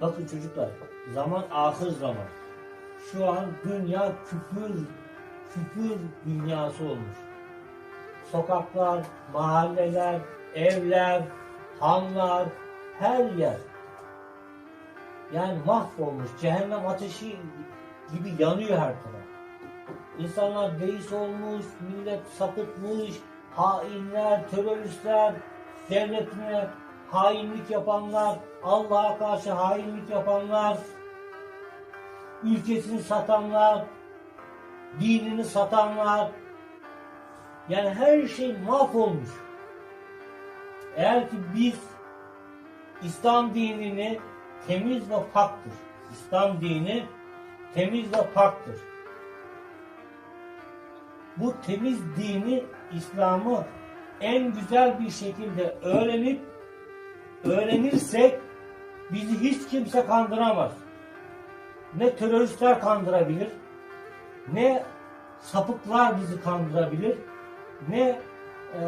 Bakın çocuklar, zaman ahır zaman. Şu an dünya küfür, küfür dünyası olmuş. Sokaklar, mahalleler, evler, hanlar, her yer. Yani mahvolmuş, cehennem ateşi gibi yanıyor her taraf. İnsanlar deist olmuş, millet sapıtmış, hainler, teröristler, devletine hainlik yapanlar, Allah'a karşı hainlik yapanlar, ülkesini satanlar, dinini satanlar, yani her şey mahvolmuş. Eğer ki biz İslam dinini temiz ve paktır. İslam dini temiz ve paktır. Bu temiz dini, İslam'ı en güzel bir şekilde öğrenip öğrenirsek bizi hiç kimse kandıramaz. Ne teröristler kandırabilir, ne sapıklar bizi kandırabilir, ne e,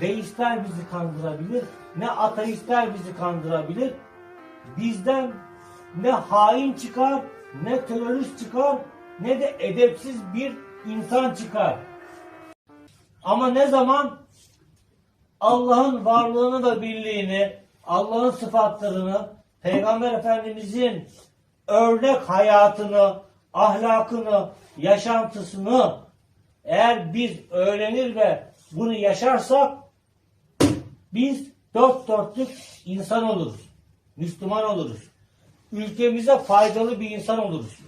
deistler bizi kandırabilir, ne ateistler bizi kandırabilir. Bizden ne hain çıkar, ne terörist çıkar, ne de edepsiz bir insan çıkar. Ama ne zaman Allah'ın varlığını ve birliğini, Allah'ın sıfatlarını, Peygamber Efendimizin örnek hayatını, ahlakını, yaşantısını eğer biz öğrenir ve bunu yaşarsak biz dört dörtlük insan oluruz. Müslüman oluruz. Ülkemize faydalı bir insan oluruz.